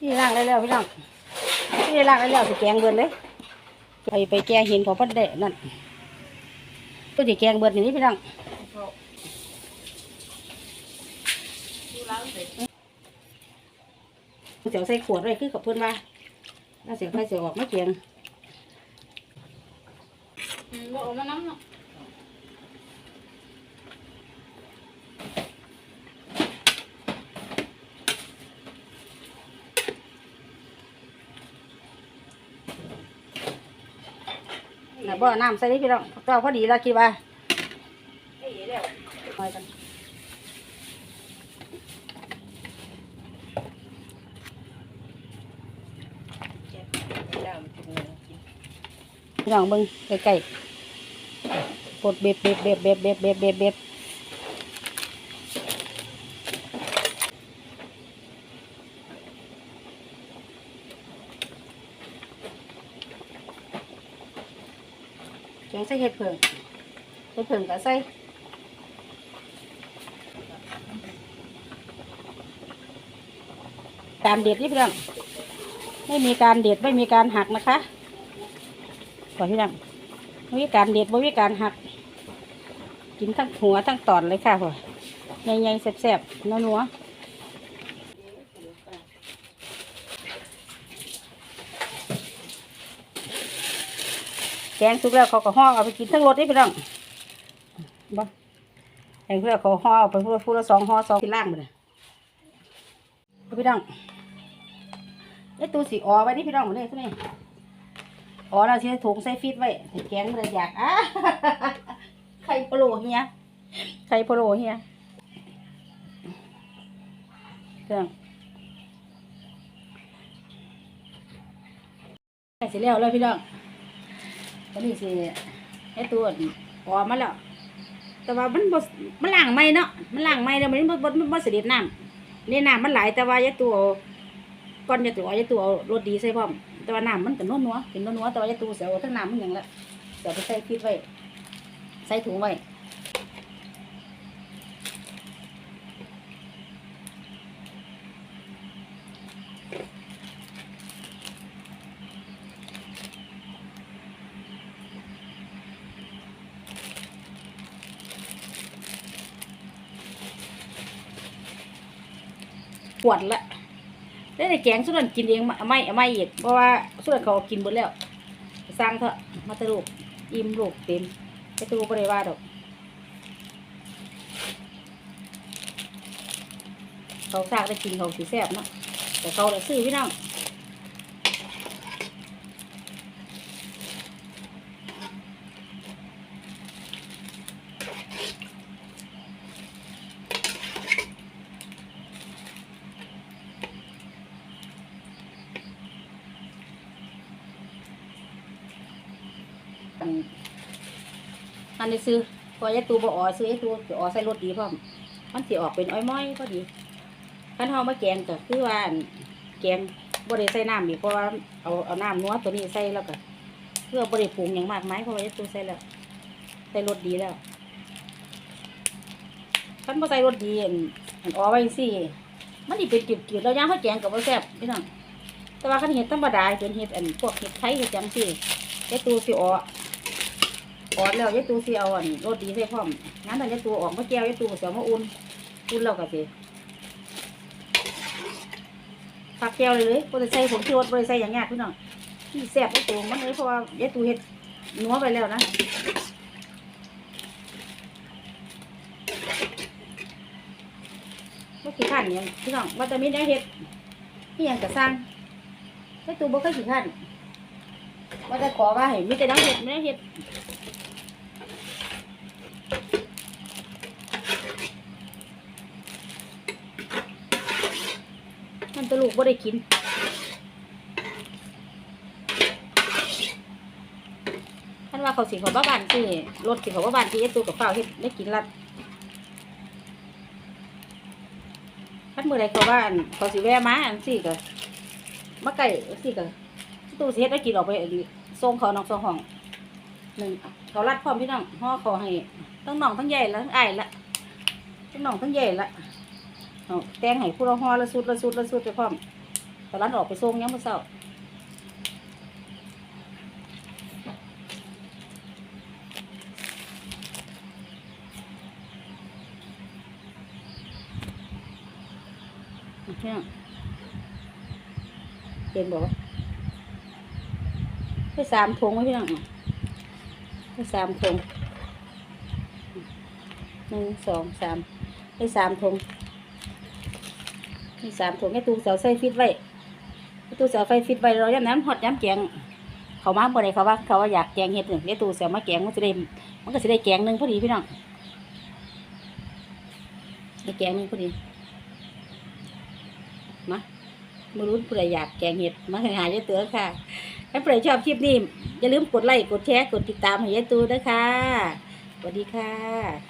นี่ล้างได้แล้วพี่น้องนี่ล้างได้แล้วสิแกงเบิดเลยไปไปแกงเห็นของพันเดะนั่นตัวสิแกงเบิดนี่พี่น้องเสียวใส่ขวดไว้คือกับเพื่อนว่าแล้วเสียงไฟเสียออกไม่เกียงอืมบอกมาน้ำเนาะ นะบ่น้ำใส่นี่พี่น้องเจ้าพอดีแล้วคิดว่าน้อยกันพี่น้องเบิ้งใกล้ๆกดเบ็บเบ็บเบ็บเบ็บเบ็บเบ็บเบ็บเบ็บแก งใส่เห็ดเผิงเห็ดเผิงก็ใส่การเด็ดนี่พี่น้องไม่มีการเด็ดไม่มีการหักนะคะขอพี่น้องไม่มีการเด็ดไม่มีการหัก กินทั้งหัวทั้งตอนเลยค่ะพ่อใหญ่ๆแซ่บๆนัวๆ แกงสุกแล้วเขาก็ห่อเอาไปกินทั้งรถนี่พี่น้องบ่แกงสุกแล้วเขาห่อเอาไปพูดพูดละสองห่อสองที่ล่างไปเลยพี่น้องไอ้ตัวสีอ๋อไว้นี่พี่น้องหมดเลยทุกนี่อ๋อเราใช้ถุงใส่ฟิตไว้ใส่แกงเลยอยากอะไข่พะโลเฮียไข่พะโลเฮียเครื่องใส่เสร็จแล้วเลยพี่น้อง ตอนนี้สิให้ตัวออกมาแล้ว แต่ว่ามันบมันล้างไม่เนาะมันล้างไม่แล้วมันบ่บ่บ่บ่เสด็จน้ำนี่น้ำมันไหลแต่ว่ายายตัวก่อนยายตัวเอายายตัวรสดีใส่พร้อมแต่ว่าน้ำมันก็นัวนัวเป็นนัวนัวแต่ว่ายายตัวเสียเอทั้งน้ำมันยังละเดี๋ยวไปใส่ทิ้งไว้ใส่ถุงไว้ ปวดละได้แต่แกงสุดนั้นกินเองไม่ไม่อีกเพราะว่าสุดนั้นเขากินหมดแล้วสร้างเถอะมาตะลูกอิ่มลูกเต็มไอ้ตัวบริวาดอกเขาสร้างได้กินเขาสีแซ่บเนาะแต่เขาได้ซื้อพี่น้อง อันอันนี้ซื้อพอไอ้ตัวบ่ออซื้อไอ้ตัวสิออใส่รสดีพร้อมมันสิออกเป็นอ้อยม้อยพอดีขั้นเฮามาแกงก็คือว่าแกงบ่ได้ใส่น้ำอีเพราะว่าเอาเอาน้ำนัวตัวนี้ใส่แล้วก็เพื่อบ่ได้ปรุงอย่างมากมายเพราะว่าไอตัวใส่แล้วใส่รสดีแล้วขั้นบ่ใส่รสดีอันออไว้สิมันสิเป็นจืดๆแล้วย่างข้าวแกงก็บ่แซ่บพี่น้องแต่ว่าคันเฮ็ดธรรมดาจนเฮ็ดอันพวกเฮ็ดไทยเฮ็ดจังซี่ไอตัวสิออ ออดแล้วยายตูสิเอาอันรสดีใส่พร้อมงั้นถ้ายายตูออกมาแก้วยายตูเสียวมาอุ่นอุ่นแล้วก็สิปักแก้วเลยเลยบ่ได้ใส่ผงชูรสบ่ได้ใส่อย่างยากพี่น้องที่แซ่บในตัวมันเลยเพราะว่ายายตูเฮ็ดนัวไปแล้วนะบ่ขี้ข้านเนี่ยพี่น้องว่าแต่มีแนวเฮ็ดนี่ยังกะสร้างยายตูบ่เคยขี้ข้านว่าแต่ขอว่าให้มีแต่แนวเฮ็ดแนวเฮ็ด มันตะลูกบ่ได้กินท่านว่าเขาสิเขาบ้าบานสิรถสิเขาบ้าบานที่เอตูกับเฝ้าเฮ็ดได้กินละท่านมือใดเขาบ้านเขาสิแวะมาอันสิก็มาไก่สิก็ตู้เฮ็ดได้กินออกไปส่งเขานอกส่งห้องหนึ่งเขารัดพร้อมพี่น้องห่อเขาให้ทั้งน้องทั้งใหญ่แล้วทั้งอ้ละทั้งน้องทั้งใหญ่ละ เอาแตงให้ผู้ละห่อละสุดละสุดละสุดไปพร้อมตอนั้นออกไปส่งยังมื้อเช้าเนี่ยเห็นบอกว่าให้สามถุงไว้พี่น้องให้สามถุงหนึ่งสองสามให้สามถุง ให้สามถุงให้ตู้เสาใส่ฟิตไว้ให้ตู้เสาไฟฟิตไว้เราย้ำน้ำหอดย้ำแกงเขามาบ่ได้เขาว่าเขาว่าอยากแกงเห็ดหนึ่งให้ตู้เสามาแกงมันจะได้มันก็จะได้แกงหนึ่งพอดีพี่น้องได้แกงหนึ่งพอดีมาไม่รู้ผู้ใดอยากแกงเห็ดมาหาเยอะเตือค่ะถ้าใครชอบคลิปนี้อย่าลืมกดไลค์กดแชร์กดติดตามให้ยายตูด้วยค่ะสวัสดีค่ะ